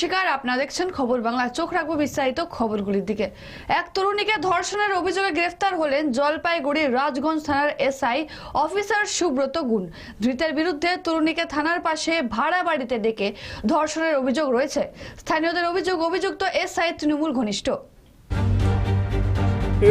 শিকার আপনারা দেখছেন খবর বাংলা। চোখ রাখব বিস্তারিত খবরগুলির দিকে। এক তরুণীকে ধর্ষণের অভিযোগে গ্রেফতার হলেন জলপাইগুড়ির রাজগঞ্জ থানার এসআই অফিসার সুব্রত গুণ। ধৃতের বিরুদ্ধে তরুণীকে থানার পাশে ভাড়া বাড়িতে ডেকে ধর্ষণের অভিযোগ রয়েছে। স্থানীয়দের অভিযোগ, অভিযুক্ত এসআই তৃণমূল ঘনিষ্ঠ।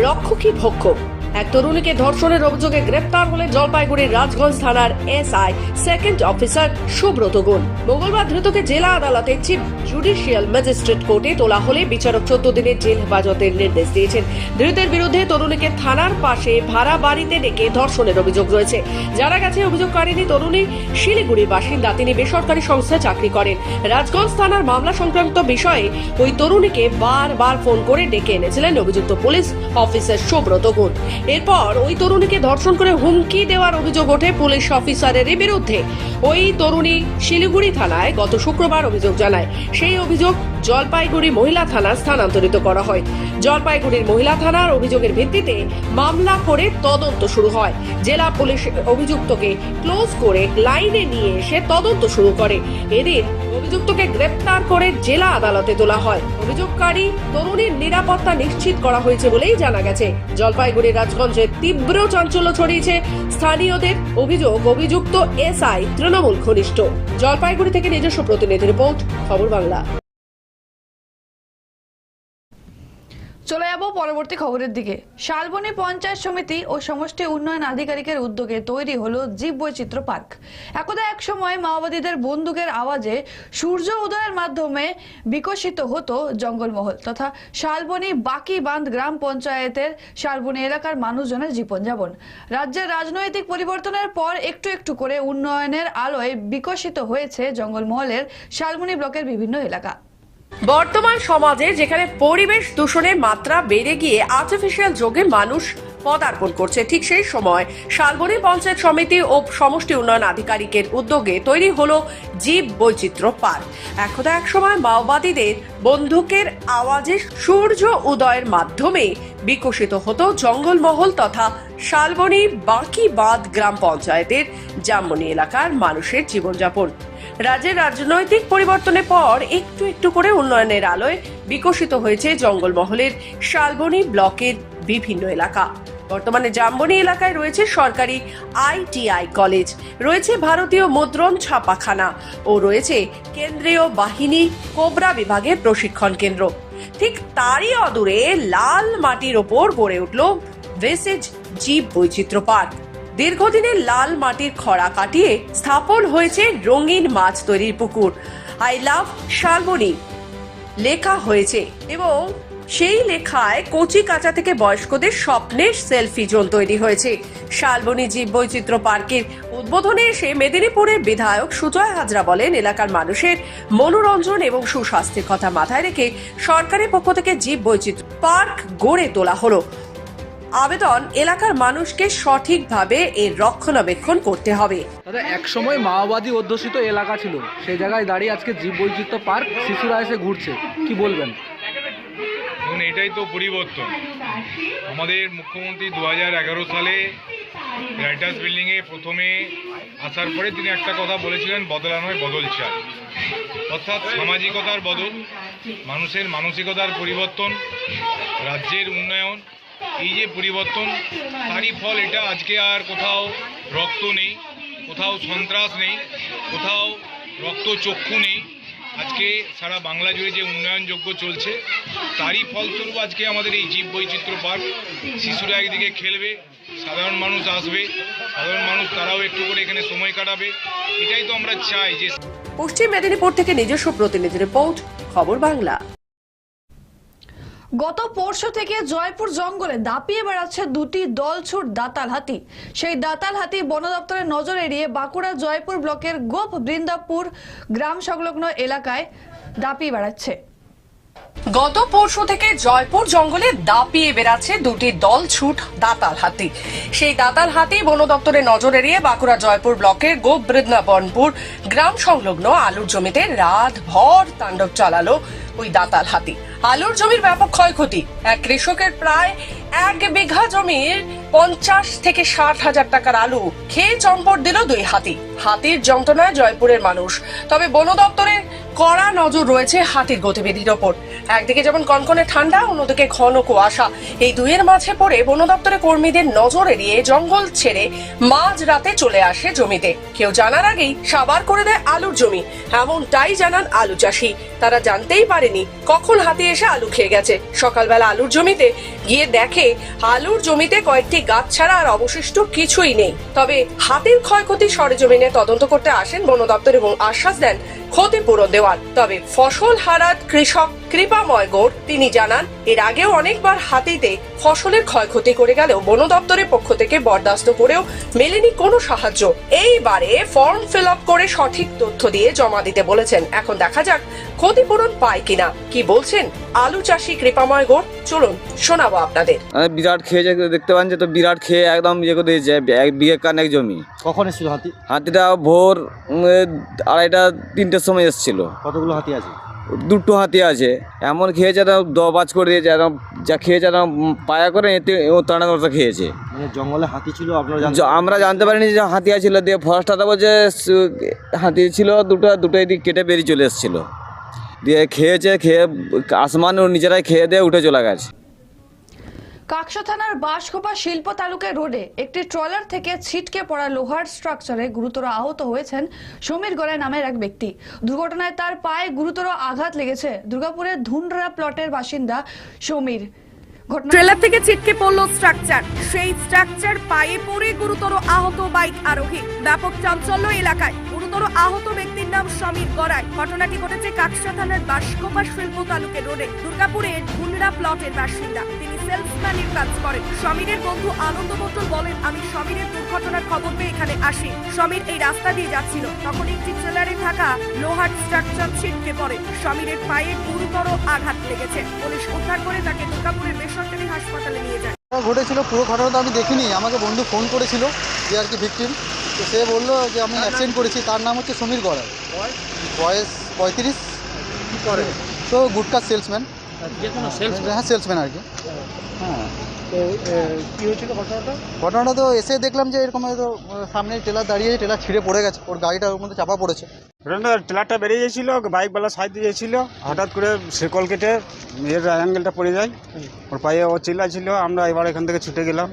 রক্ষকী ভক্ষক। এক তরুণীকে ধর্ষণের অভিযোগে গ্রেপ্তার হলে জলপাইগুড়ির রাজগঞ্জ থানার এসআই সেকেন্ড অফিসার সুব্রত গুণ। মঙ্গলবার ধৃতকে জেলা আদালতে চিফ জুডিশিয়াল ম্যাজিস্ট্রেট কোর্টে তোলা হলে বিচারক চোদ্দ দিনের জেল হেফাজতের নির্দেশ দিয়েছেন। ধৃতের বিরুদ্ধে তরুণীকে থানার পাশে ভাড়া বাড়িতে ডেকে ধর্ষণের অভিযোগ রয়েছে। জানা গেছে অভিযোগকারিনী তরুণী শিলিগুড়ির বাসিন্দা। তিনি বেসরকারি সংস্থায় চাকরি করেন। রাজগঞ্জ থানার মামলা সংক্রান্ত বিষয়ে ওই তরুণীকে বারবার ফোন করে ডেকে এনেছিলেন অভিযুক্ত পুলিশ অফিসার সুব্রত গুণ। এরপর ওই তরুণীকে ধর্ষণ করে হুমকি দেওয়ার অভিযোগ ওঠে পুলিশ অফিসারের বিরুদ্ধে। ওই তরুণী শিলিগুড়ি থানায় গত শুক্রবার অভিযোগ জানায়। সেই অভিযোগ জলপাইগুড়ি মহিলা থানা স্থানান্তরিত করা হয়। জলপাইগুড়ির মহিলা থানার অভিযোগের ভিত্তিতে মামলা করে তদন্ত শুরু হয়। জেলা পুলিশ অভিযুক্তকে ক্লোজ করে লাইনে নিয়ে এসে তদন্ত শুরু করে। এদিন অভিযুক্তকে গ্রেপ্তার করে জেলা আদালতে তোলা হয়। অভিযোগকারী তরুণীর নিরাপত্তা নিশ্চিত করা হয়েছে বলেই জানা গেছে। জলপাইগুড়ি রাজগঞ্জে তীব্র চাঞ্চল্য ছড়িয়েছে স্থানীয়দের অভিযোগ। অভিযুক্ত এসআই তৃণমূল ঘনিষ্ঠ। জলপাইগুড়ি থেকে নিজস্ব প্রতিনিধি রিপোর্ট, খবর বাংলা। চলে যাব পরবর্তী খবরের দিকে। শালবনী পঞ্চায়েত সমিতি ও সমষ্টি উন্নয়ন আধিকারিকের উদ্যোগে তৈরি হলো জীব বৈচিত্র্য পার্ক। একদা এক সময় মাওবাদীদের বন্দুকের আওয়াজে সূর্য উদয়ের মাধ্যমে বিকশিত হতো জঙ্গলমহল তথা শালবনী বাকি বাঁধ গ্রাম পঞ্চায়েতের শালবনী এলাকার মানুষজনের জীবনযাপন। রাজ্যের রাজনৈতিক পরিবর্তনের পর একটু একটু করে উন্নয়নের আলোয় বিকশিত হয়েছে জঙ্গলমহলের শালবনী ব্লকের বিভিন্ন এলাকা। বর্তমান সমাজে যেখানে পরিবেশ দূষণের মাত্রা বেড়ে গিয়ে আর্টিফিশিয়াল যোগে মানুষ পদার্পণ করছে, ঠিক সেই সময় শালবনী পঞ্চায়েত সমিতি ও সমষ্টি উন্নয়ন আধিকারিকের উদ্যোগে তৈরি হলো জীব বৈচিত্র্য পার্ক। এক সময় মাওবাদীদের বন্দুকের আওয়াজে সূর্য উদয়ের মাধ্যমে বিকশিত হতো জঙ্গলমহল তথা শালবনী বাকি বাঁধ গ্রাম পঞ্চায়েতের জামনি এলাকার মানুষের জীবনযাপন। রাজ্যের রাজনৈতিক পরিবর্তনের পর একটু একটু করে উন্নয়নের আলোয় বিকশিত হয়েছে জঙ্গলমহলের শালবনী ব্লকের বিভিন্ন এলাকা। বর্তমানে জামবনি এলাকায় রয়েছে সরকারি আইটিআই কলেজ, রয়েছে ভারতীয় মুদ্রণ ছাপাখানা ও রয়েছে কেন্দ্রীয় বাহিনী কোবরা বিভাগের প্রশিক্ষণ কেন্দ্র। ঠিক তারই অদূরে লাল মাটির ওপর গড়ে উঠল ভেসেজ জীব বৈচিত্র্য পার্ক। দীর্ঘদিনের লাল মাটির খরা কাটিয়ে স্থাপন হয়েছে রঙিন মাছ তৈরির পুকুর। আই লাভ শালবনী লেখা হয়েছে এবং সেই লেখায় কচি কাঁচা থেকে বয়স্কদের স্বপ্নের সেলফি জোন তৈরি হয়েছে। শালবনী জীব বৈচিত্র্য পার্কের উদ্বোধনে এসে মেদিনীপুরের বিধায়ক সুজয় হাজরা বলেন, এলাকার মানুষের মনোরঞ্জন এবং সুস্বাস্থ্যের কথা মাথায় রেখে সরকারের পক্ষ থেকে জীব বৈচিত্র্য পার্ক গড়ে তোলা হলো। আবেদন এলাকার মানুষকে সঠিকভাবে এর রক্ষণাবেক্ষণ করতে হবে। দাদা এক সময় মাওবাদী অধ্যুষিত এলাকা ছিল। সেই জায়গায় দাঁড়িয়ে আজকে জীব বৈচিত্র্য পার্ক শিশুরা এসে ঘুরছে। কি বলবেন? দেখুন এটাই তো পরিবর্তন। আমাদের মুখ্যমন্ত্রী দু হাজার এগারো সালে রাইটার্স বিল্ডিংয়ে প্রথমে আসার পরে তিনি একটা কথা বলেছিলেন বদলানোয় বদল চাই। অর্থাৎ সামাজিকতার বদল মানুষের মানসিকতার পরিবর্তন রাজ্যের উন্নয়ন এই যে পরিবর্তন, তারই ফল এটা। আজকে আর কোথাও রক্ত নেই, কোথাও সন্ত্রাস নেই, কোথাও রক্ত চক্ষু নেই। আজকে সারা বাংলা জুড়ে যে উন্নয়নযোগ্য চলছে, তারই ফলস্বরূপ আজকে আমাদের এই জীব বৈচিত্র্য পার্ক। শিশুরা একদিকে খেলবে, সাধারণ মানুষ আসবে, সাধারণ মানুষ তারাও একটু করে এখানে সময় কাটাবে। এটাই তো আমরা চাই যে পশ্চিম মেদিনীপুর থেকে নিজস্ব প্রতিনিধি রিপোর্ট, খবর বাংলা। গত পরশু থেকে জয়পুর জঙ্গলে দাপিয়ে বেড়াচ্ছে দুটি দলছুট দাতাল হাতি। সেই দাতাল হাতি বন দপ্তরের নজর এড়িয়ে বাঁকুড়া জয়পুর ব্লকের গোপ বৃন্দাপুর গ্রাম সংলগ্ন এলাকায় দাপিয়ে বেড়াচ্ছে। গত পরশু থেকে জয়পুর জঙ্গলে দাপিয়ে বেড়াচ্ছে দুটি দল ছুট দাতাল হাতি। সেই দাতাল হাতি বন দপ্তরের নজর এড়িয়ে বাঁকুড়া জয়পুর ব্লকের গোবৃন্দাবনপুর গ্রাম সংলগ্ন আলুর জমিতে রাত ভর তাণ্ডব চালালো ওই দাতাল হাতি। আলুর জমির ব্যাপক ক্ষয়ক্ষতি। এক কৃষকের প্রায় এক বিঘা জমির পঞ্চাশ থেকে ষাট হাজার টাকার আলু খেয়ে চম্পট দিল দুই হাতি। হাতির যন্ত্রণায় জয়পুরের মানুষ। তবে বন দপ্তরের কড়া নজর রয়েছে হাতির গতিবিধির ওপর। একদিকে যেমন কনকনে ঠান্ডা, অন্যদিকে ঘন কুয়াশা। এই দুইয়ের মাঝে পড়ে বন দপ্তরের কর্মীদের নজর এড়িয়ে জঙ্গল ছেড়ে মাঝ রাতে চলে আসে জমিতে। কেউ জানার আগেই সাবার করে দেয় আলুর জমি। এমনটাই জানান আলু চাষি। তারা জানতেই পারেনি কখন হাতি এসে আলু খেয়ে গেছে। সকালবেলা আলুর জমিতে গিয়ে দেখে আলুর জমিতে কয়েকটি গাছ ছাড়া আর অবশিষ্ট কিছুই নেই। তবে হাতির ক্ষয়ক্ষতি সরেজমিনে তদন্ত করতে আসেন বন দপ্তর এবং আশ্বাস দেন ক্ষতিপূরণ দেওয়ার। তবে ফসল হারাত কৃষক কৃপাময় গোড় তিনি জানান এর আগেও অনেকবার হাতিতে ফসলের ক্ষয়ক্ষতি করে গেলেও বন দপ্তরের পক্ষ থেকে বরদাস্ত করেও মেলেনি কোনো সাহায্য। এইবারে ফর্ম ফিল আপ করে সঠিক তথ্য দিয়ে জমা দিতে বলেছেন। এখন দেখা যাক ক্ষতিপূরণ পায় কিনা। কি বলছেন আলু চাষি কৃপাময় গোড় চলুন শোনাবো আপনাদের। বিরাট খেয়েছে দেখতে পান যে তো বিরাট খেয়ে একদম ইয়ে করে দিয়েছে এক বিঘে কানেক জমি। কখন এসেছিল হাতি? হাতিটা ভোর আড়াইটা তিনটের সময় এসেছিল। কতগুলো হাতি আছে? দুটো হাতি আছে। এমন খেয়েছে একদম দবাজ করে দিয়েছে একদম যা খেয়েছে একদম পায়া করে এতে ও টানা খেয়েছে। মানে জঙ্গলে হাতি ছিল আপনারা আমরা জানতে পারিনি যে হাতি ছিল দিয়ে ফরেস্টারটা বলছে হাতি ছিল দুটো দুটো এদিকে কেটে বেরিয়ে চলে এসেছিল। দিয়ে খেয়েছে খেয়ে আসমান ও নিজেরাই খেয়ে দিয়ে উঠে চলে গেছে। কাকসা থানার বাঁশখোপা শিল্প তালুকের রোডে একটি ট্রলার থেকে ছিটকে পড়া লোহার স্ট্রাকচারে গুরুতর আহত হয়েছেন সমীর গড়াই নামের এক ব্যক্তি। দুর্ঘটনায় তার পায়ে গুরুতর আঘাত লেগেছে। দুর্গাপুরের ধুনরা প্লটের বাসিন্দা সমীর। ট্রেলার থেকে ছিটকে পড়ল স্ট্রাকচার। সেই স্ট্রাকচার পায়ে পড়ে গুরুতর আহত বাইক আরোহী। ব্যাপক চাঞ্চল্য এলাকায়। গুরুতর আহত ব্যক্তির নাম সমীর গড়াই। ঘটনাটি ঘটেছে কাকসা থানার বাসকোপা শিল্প তালুকের রোডে। দুর্গাপুরের ধুনরা প্লটের বাসিন্দা। তিনি সেলসম্যানের কাজ করেন। সমীরের বন্ধু আনন্দ মন্ডল বলেন, আমি সমীরের দুর্ঘটনার খবর পেয়ে এখানে আসি। সমীর এই রাস্তা দিয়ে যাচ্ছিল। তখন একটি ট্রেলারে থাকা লোহার স্ট্রাকচার ছিটকে পড়ে। সমীরের পায়ে গুরুতর আঘাত লেগেছে। পুলিশ উদ্ধার করে তাকে দুর্গাপুরের বেসরকারি হাসপাতালে নিয়ে যায়। ঘটেছিল, পুরো ঘটনাটা আমি দেখিনি। আমাকে বন্ধু ফোন করেছিল যে আর কি ভিকটিম তো সে বলল যে আমি অ্যাক্সিডেন্ট করেছি তার নাম হচ্ছে সমীর গড়াই বয়স? পঁয়ত্রিশ। কী করে? তো গুটকা সেলসম্যান হ্যাঁ সেলসম্যান আর কি। হ্যাঁ। কি হয়েছিল ঘটনাটা? ঘটনাটা তো এসে দেখলাম যে এরকম হয়তো সামনে টেলার দাঁড়িয়ে টেলার ছিঁড়ে পড়ে গেছে। ওর গাড়িটা ওর মধ্যে চাপা পড়েছে। ওখানে ট্রেলারটা বেরিয়ে গেছিল বাইকওয়ালা সাইড দিয়ে গেছিল। হঠাৎ করে শিকল কেটে এর অ্যাঙ্গেলটা পড়ে যায়। ওর পায়ে ও চিল্লা ছিল আমরা এবার এখান থেকে ছুটে গেলাম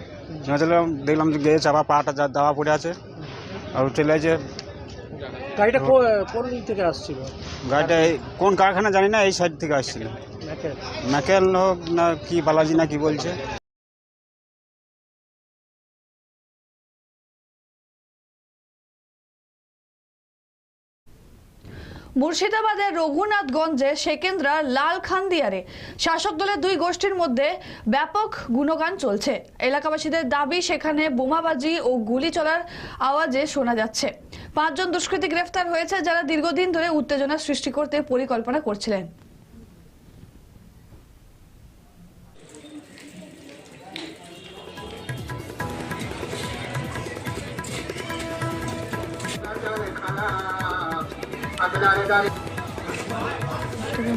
দেখলাম যে গিয়ে চাপা পাটা যা দাওয়া পড়ে আছে। আর চলে যে গাড়িটা কোন দিক থেকে আসছিল? গাড়িটা এই- কোন কারখানা জানি না এই সাইড থেকে আসছিল। ম্যাকেল হোক না কি বালাজি না কি বলছে। মুর্শিদাবাদের রঘুনাথগঞ্জে সেকেন্দ্রা লাল খান্দিয়ারে শাসক দলের দুই গোষ্ঠীর মধ্যে ব্যাপক গুণগান চলছে। এলাকাবাসীদের দাবি, সেখানে বোমাবাজি ও গুলি চলার আওয়াজে শোনা যাচ্ছে। পাঁচজন দুষ্কৃতী গ্রেফতার হয়েছে যারা দীর্ঘদিন ধরে উত্তেজনা সৃষ্টি করতে পরিকল্পনা করছিলেন।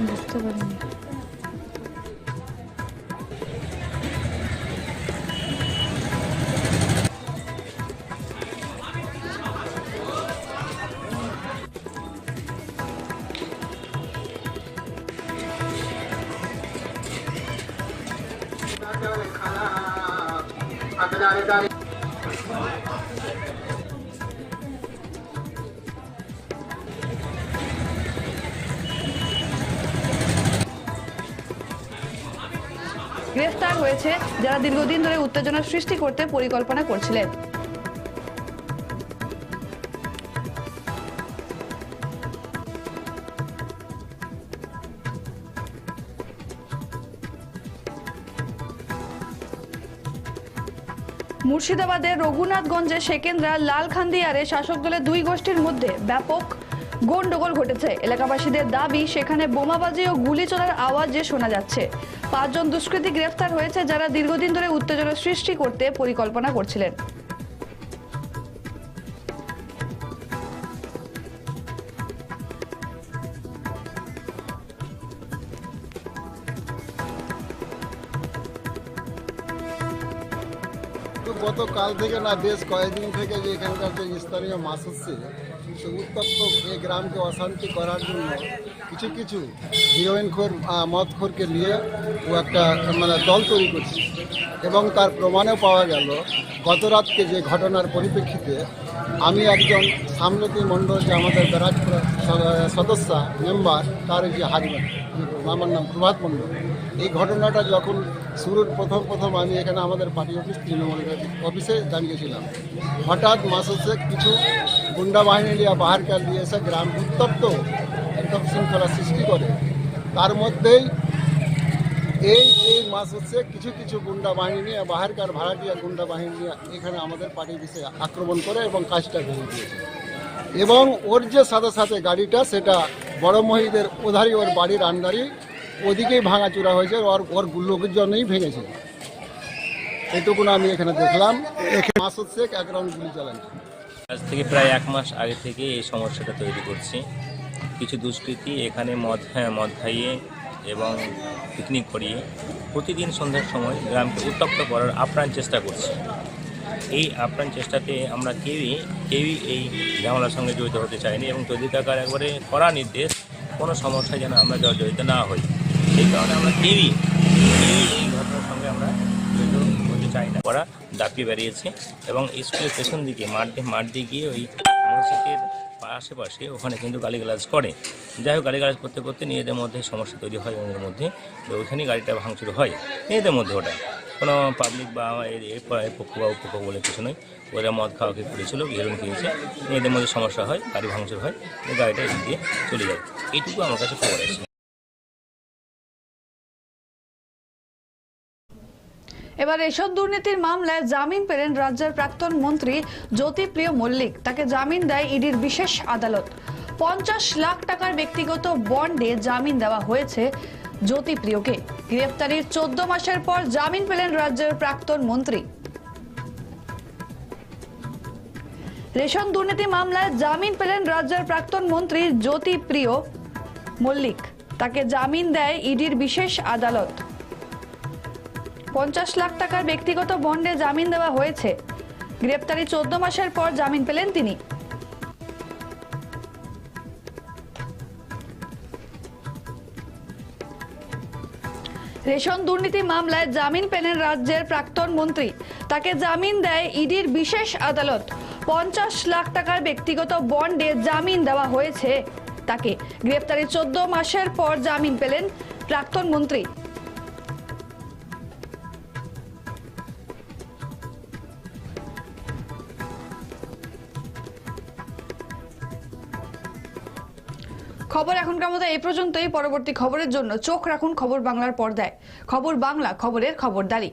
বুঝতে পারিনি। গ্রেফতার হয়েছে যারা দীর্ঘদিন ধরে উত্তেজনা সৃষ্টি করতে পরিকল্পনা করছিলেন। মুর্শিদাবাদের রঘুনাথগঞ্জে সেকেন্দ্রা লালখান্দিয়ারে শাসক দলের দুই গোষ্ঠীর মধ্যে ব্যাপক গন্ডগোল ঘটেছে। এলাকাবাসীদের দাবি, সেখানে বোমাবাজি ও গুলি চলার আওয়াজে শোনা যাচ্ছে। পাঁচজন দুষ্কৃতী গ্রেফতার হয়েছে যারা দীর্ঘদিন ধরে উত্তেজনা সৃষ্টি করতে পরিকল্পনা করছিলেন। গতকাল থেকে না, বেশ কয়েকদিন থেকে যে এখানকার যে স্থানীয় মাছ হচ্ছে উত্তপ্ত এই গ্রামকে অশান্তি করার জন্য কিছু কিছু হিরোইনখোর মদখোরকে নিয়ে ও একটা মানে দল তৈরি করছে। এবং তার প্রমাণও পাওয়া গেল গত রাতকে যে ঘটনার পরিপ্রেক্ষিতে আমি একজন সামলতি মণ্ডল যে আমাদের ব্যারাজপুর সদস্য মেম্বার তার যে হারিবান আমার নাম প্রভাত মণ্ডল। এই ঘটনাটা যখন শুরুর প্রথম প্রথম আমি এখানে আমাদের পার্টি অফিস তৃণমূলের অফিসে দাঁড়িয়েছিলাম হঠাৎ মাসে কিছু গুন্ডা বাহিনী নিয়ে বাহারকার দিয়ে এসে গ্রাম উত্তপ্ত একদম শৃঙ্খলা সৃষ্টি করে। তার মধ্যেই এই এই মাস হচ্ছে কিছু কিছু গুন্ডা বাহিনী বাহারকার ভাড়াটিয়া গুন্ডা বাহিনী এখানে আমাদের পার্টি অফিসে আক্রমণ করে এবং কাজটা ভেঙে দিয়েছে। এবং ওর যে সাথে সাথে গাড়িটা, সেটা বড় মহিদের ওধারি ওর বাড়ির আন্ডারি ওদিকেই ভাঙাচুরা হয়েছে, ওর ওর লোকজনেই ভেঙেছে। এটুকুন আমি এখানে দেখলাম। মাসুদ শেখ এক রাউন্ড গুলি চালান। আজ থেকে প্রায় এক মাস আগে থেকে এই সমস্যাটা তৈরি করছি। কিছু দুষ্কৃতী এখানে মদ হ্যাঁ মদ খাইয়ে এবং পিকনিক করিয়ে প্রতিদিন সন্ধ্যার সময় গ্রামকে উত্তপ্ত করার আপ্রাণ চেষ্টা করছি। এই আপ্রাণ চেষ্টাতে আমরা কেউই কেউই এই ঝামেলার সঙ্গে জড়িত হতে চাইনি এবং তৈরি কাকার একবারে কড়া নির্দেশ কোনো সমস্যায় যেন আমরা জড়িত না হই। সেই কারণে আমরা কেউই কেউই এই ঘটনার সঙ্গে আমরা জড়িত হতে চাই না। ওরা দাপিয়ে বেরিয়েছে এবং স্কুলের পেছন দিকে, মাঠ দিয়ে মাঠ দিয়ে গিয়ে ওই মসজিদের আশেপাশে ওখানে কিন্তু গালিগালাজ করে। যাই হোক, গালিগালাজ করতে করতে নিজেদের মধ্যে সমস্যা তৈরি হয় ওদের মধ্যে তো ওইখানেই গাড়িটা ভাঙচুর হয়, নিজেদের মধ্যে ওটা। কোনো পাবলিক বা এর পক্ষ বা উপক্ষ বলে কিছু নয় ওরা মদ খাওয়া খেয়ে ঘেরুন খেয়েছে, নিজেদের মধ্যে সমস্যা হয়, গাড়ি ভাঙচুর হয় গাড়িটা দিয়ে চলে যায়। এইটুকু আমার কাছে খবর আছে। এবার রেশন দুর্নীতির মামলায় জামিন পেলেন রাজ্যের প্রাক্তন মন্ত্রী জ্যোতিপ্রিয় মল্লিক। তাকে জামিন দেয় ইডির বিশেষ আদালত। পঞ্চাশ লাখ টাকার ব্যক্তিগত বন্ডে জামিন দেওয়া হয়েছে জ্যোতিপ্রিয়কে। গ্রেফতারির চোদ্দ মাসের পর জামিন পেলেন রাজ্যের প্রাক্তন মন্ত্রী। রেশন দুর্নীতি মামলায় জামিন পেলেন রাজ্যের প্রাক্তন মন্ত্রী জ্যোতিপ্রিয় মল্লিক। তাকে জামিন দেয় ইডির বিশেষ আদালত। পঞ্চাশ লাখ টাকার ব্যক্তিগত বন্ডে জামিন দেওয়া হয়েছে। গ্রেপ্তারি চোদ্দ মাসের পর জামিন পেলেন তিনি। রেশন দুর্নীতি মামলায় জামিন পেলেন রাজ্যের প্রাক্তন মন্ত্রী। তাকে জামিন দেয় ইডির বিশেষ আদালত। পঞ্চাশ লাখ টাকার ব্যক্তিগত বন্ডে জামিন দেওয়া হয়েছে তাকে। গ্রেপ্তারি চোদ্দ মাসের পর জামিন পেলেন প্রাক্তন মন্ত্রী। খবর এখনকার মতো এই পর্যন্তই। পরবর্তী খবরের জন্য চোখ রাখুন খবর বাংলার পর্দায়। খবর বাংলা, খবরের খবরদারি।